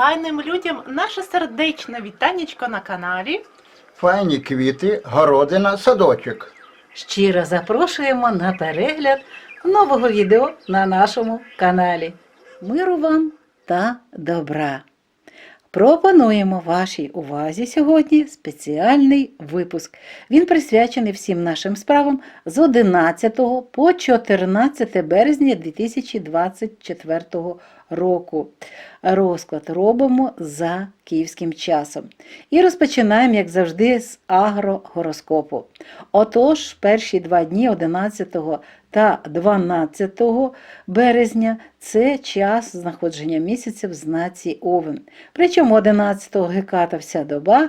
файним людям наше сердечне вітанечко на каналі. Файні квіти, городина, садочок. Щиро запрошуємо на перегляд нового відео на нашому каналі. Миру вам та добра! Пропонуємо вашій увазі сьогодні спеціальний випуск. Він присвячений всім нашим справам з 11 по 14 березня 2024 року. Розклад робимо за київським часом. І розпочинаємо, як завжди, з агрогороскопу. Отож, перші два дні 11 та 12 березня це час знаходження місяця в знаці Овен. Причому 11-го геката вся доба,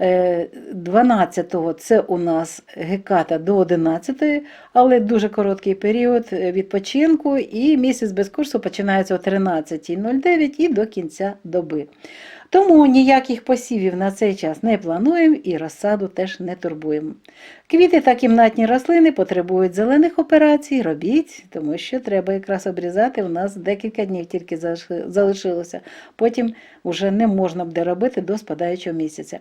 12-го це у нас геката до 11-ї, але дуже короткий період е, відпочинку, і місяць без курсу починається о 13.09 і до кінця доби. Тому ніяких посівів на цей час не плануємо і розсаду теж не турбуємо. Квіти та кімнатні рослини потребують зелених операцій, робіть, тому що треба якраз обрізати. У нас декілька днів тільки залишилося. Потім вже не можна буде робити до спадаючого місяця.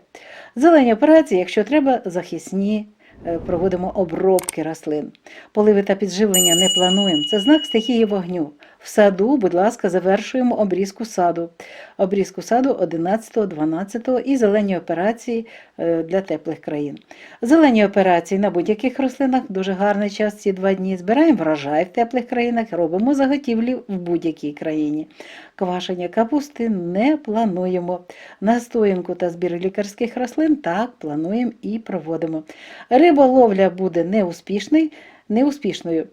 Зелені операції, якщо треба, захисні. е, Проводимо обробки рослин. Поливи та підживлення не плануємо. Це знак стихії вогню. В саду, будь ласка, завершуємо обрізку саду. Обрізку саду 11, 12 і зелені операції е, для теплих країн. Зелені операції на будь-яких рослинах дуже гарний час ці два дні. Збираємо врожай в теплих країнах, робимо заготівлі в будь-якій країні. Квашення капусти не плануємо. Настоянку та збір лікарських рослин так плануємо і проводимо. Риболовля буде неуспішною.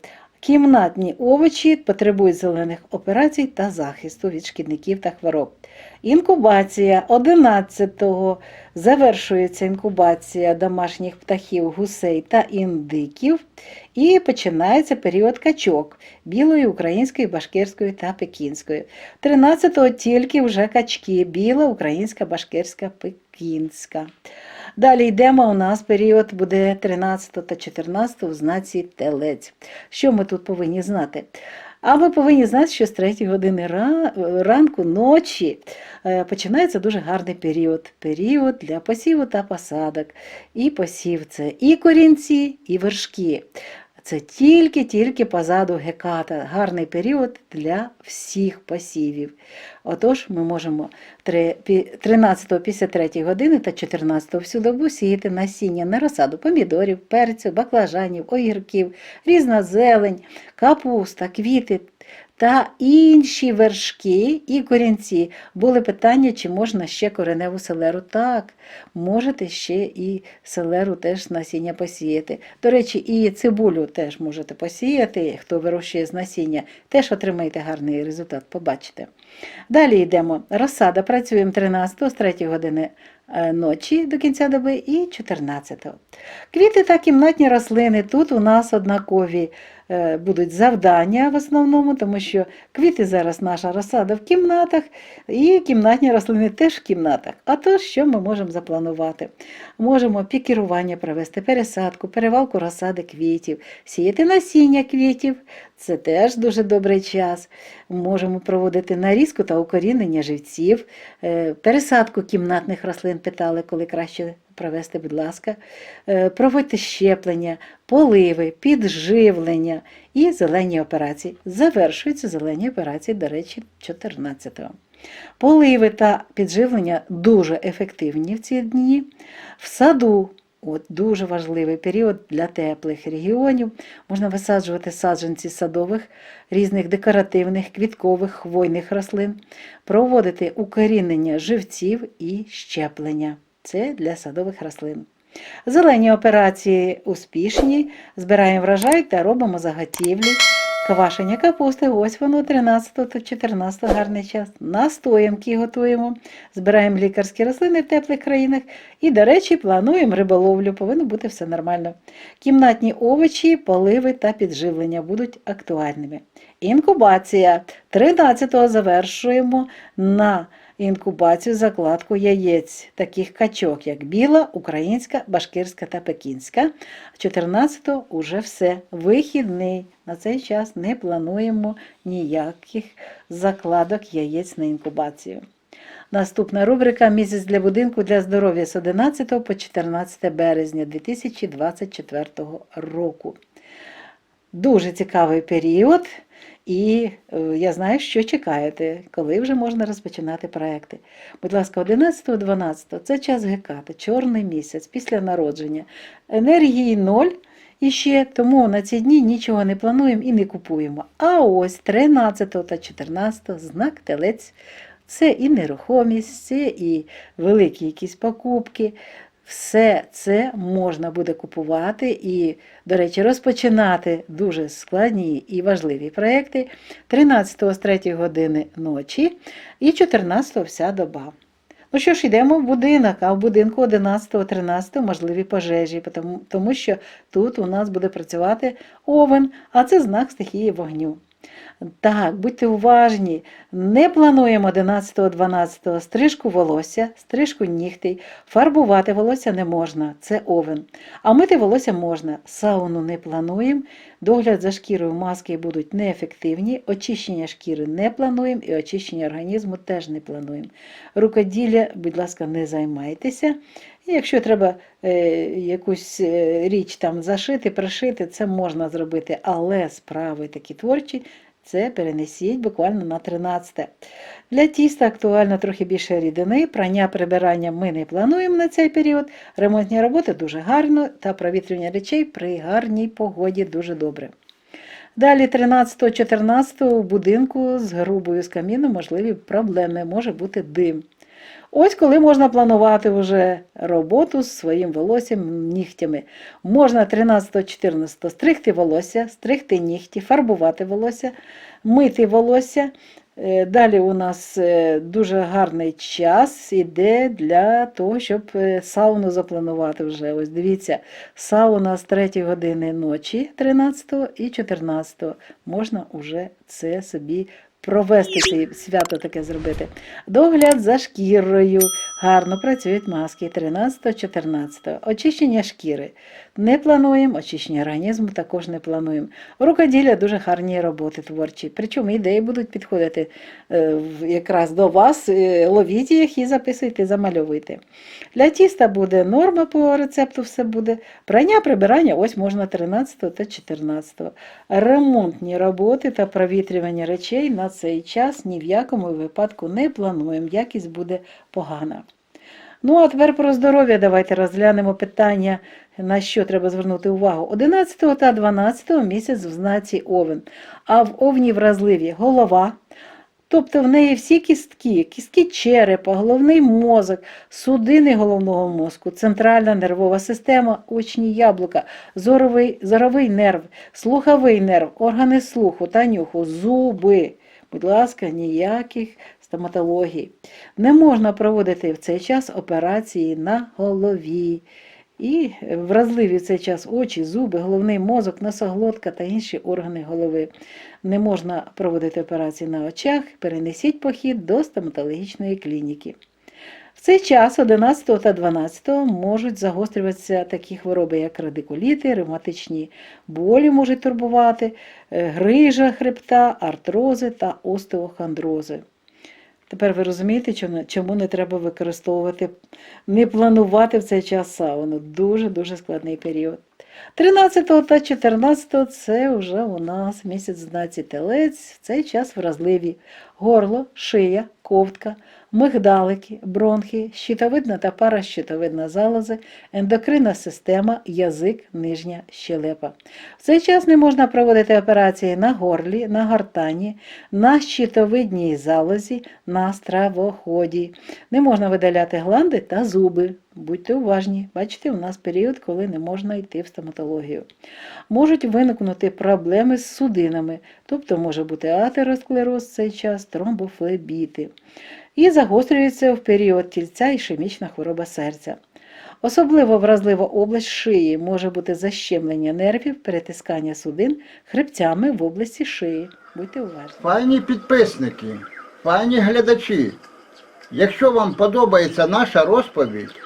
Кімнатні овочі потребують зелених операцій та захисту від шкідників та хвороб. Інкубація 11-го завершується інкубація домашніх птахів, гусей та індиків. І починається період качок білої, української, башкирської та пекінської. 13-го тільки вже качки біла, українська, башкирська, пекінська. Далі йдемо. У нас період буде 13 та 14 в знаці телець. Що ми тут повинні знати? А ми повинні знати, що з 3 години ранку, ночі е, починається дуже гарний період. Період для посіву та посадок. І посів це і корінці, і вершки. Це тільки-тільки позаду геката. Гарний період для всіх посівів. Отож, ми можемо 13 після 3 години та 14 всю добу сіяти насіння на розсаду помідорів, перцю, баклажанів, огірків, різна зелень, капуста, квіти та інші вершки і корінці. Були питання, чи можна ще кореневу селеру. Так, можете ще і селеру теж насіння посіяти. До речі, і цибулю теж можете посіяти, хто вирощує з насіння, теж отримаєте гарний результат, побачите. Далі йдемо. Розсада. Працюємо 13 з 3 години е, ночі до кінця доби і 14-го. Квіти та кімнатні рослини. Тут у нас однакові будуть завдання в основному, тому що квіти зараз наша розсада в кімнатах, і кімнатні рослини теж в кімнатах. А то, що ми можемо запланувати? Можемо пікірування провести, пересадку, перевалку розсади квітів, сіяти насіння квітів. Це теж дуже добрий час. Можемо проводити нарізку та укорінення живців, е, пересадку кімнатних рослин питали, коли краще провести, будь ласка. Е, Проводьте щеплення, поливи, підживлення і зелені операції. Завершуються зелені операції, до речі, 14-го. Поливи та підживлення дуже ефективні в ці дні. В саду От дуже важливий період для теплих регіонів. Можна висаджувати саджанці садових, різних декоративних, квіткових, хвойних рослин, проводити укорінення живців і щеплення. Це для садових рослин. Зелені операції успішні, збираємо врожай та робимо заготівлі. Квашення капусти, ось воно 13 та 14 гарний час. Настоянки готуємо, збираємо лікарські рослини в теплих країнах і, до речі, плануємо риболовлю, повинно бути все нормально. Кімнатні овочі, поливи та підживлення будуть актуальними. Інкубація 13-го завершуємо на інкубацію закладку яєць, таких качок, як біла, українська, башкирська та пекінська. 14-го уже все. Вихідний. На цей час не плануємо ніяких закладок яєць на інкубацію. Наступна рубрика Місяць для будинку для здоров'я з 11 по 14 березня 2024 року. Дуже цікавий період, і е, я знаю, що чекаєте, коли вже можна розпочинати проекти. Будь ласка, 11-12 це час Геката, чорний місяць після народження. Енергії ноль. І ще тому на ці дні нічого не плануємо і не купуємо. А ось 13 та 14 знак телець. Це і нерухомість, це і великі якісь покупки. Все це можна буде купувати і, до речі, розпочинати дуже складні і важливі проекти 13 з 3 години ночі і 14 вся доба. Ну що ж, йдемо в будинок, а в будинку 11-13 можливі пожежі, тому що тут у нас буде працювати овен, а це знак стихії вогню. Так, будьте уважні, не плануємо 11-12 стрижку волосся, стрижку нігтей, фарбувати волосся не можна, це овен. А мити волосся можна, сауну не плануємо, догляд за шкірою маски будуть неефективні, очищення шкіри не плануємо і очищення організму теж не плануємо. Рукоділля, будь ласка, не займайтеся. Якщо треба е, якусь е, річ там зашити, пришити, це можна зробити, але справи такі творчі, це перенесіть буквально на 13. Для тіста актуально трохи більше рідини, прання прибирання ми не плануємо на цей період. Ремонтні роботи дуже гарно та провітрювання речей при гарній погоді дуже добре. Далі 13-14 у будинку з грубою з каміну можливі проблеми, може бути дим. Ось коли можна планувати вже роботу з своїм волоссям, нігтями. Можна 13-14 стригти волосся, стригти нігті, фарбувати волосся, мити волосся. Е, Далі у нас е, дуже гарний час іде для того, щоб е, сауну запланувати вже. Ось дивіться, сауна з 3 години ночі 13 і 14 можна вже це собі провести це свято таке зробити. Догляд за шкірою. Гарно працюють маски 13-14. Очищення шкіри. Не плануємо, очищення організму також не плануємо. Рукоділля дуже гарні роботи творчі. Причому ідеї будуть підходити е, якраз до вас. Е, Ловіть їх і записуйте, замальовуйте. Для тіста буде норма по рецепту, все буде. Прання, прибирання, ось можна 13 та 14. Ремонтні роботи та провітрювання речей на цей час ні в якому випадку не плануємо. Якість буде погана. Ну, а тепер про здоров'я давайте розглянемо питання, на що треба звернути увагу. 11 та 12 місяць в знаці Овен, а в Овні вразливі голова, тобто в неї всі кістки, кістки черепа, головний мозок, судини головного мозку, центральна нервова система, очні яблука, зоровий, зоровий нерв, слуховий нерв, органи слуху та нюху, зуби. Будь ласка, ніяких стоматологій. Не можна проводити в цей час операції на голові. І вразливі в цей час очі, зуби, головний мозок, носоглотка та інші органи голови. Не можна проводити операції на очах, перенесіть похід до стоматологічної клініки. Цей час 11 та 12 можуть загострюватися такі хвороби, як радикуліти, ревматичні болі можуть турбувати, е, грижа хребта, артрози та остеохондрози. Тепер ви розумієте, чому не треба використовувати, не планувати в цей час сауну. Дуже-дуже складний період. 13 та 14 це вже у нас місяць знаці телець, в цей час вразливі. Горло, шия, ковтка, мигдалики, бронхи, щитовидна та паращитовидна залози, ендокринна система, язик, нижня щелепа. В цей час не можна проводити операції на горлі, на гортані, на щитовидній залозі, на стравоході. Не можна видаляти гланди та зуби. Будьте уважні, бачите, у нас період, коли не можна йти в стоматологію. Можуть виникнути проблеми з судинами, тобто може бути атеросклероз в цей час, тромбофлебіти. І загострюється в період тільця ішемічна хвороба серця. Особливо вразлива область шиї може бути защемлення нервів, перетискання судин хребцями в області шиї. Будьте уважні. Пані підписники, пані глядачі, якщо вам подобається наша розповідь,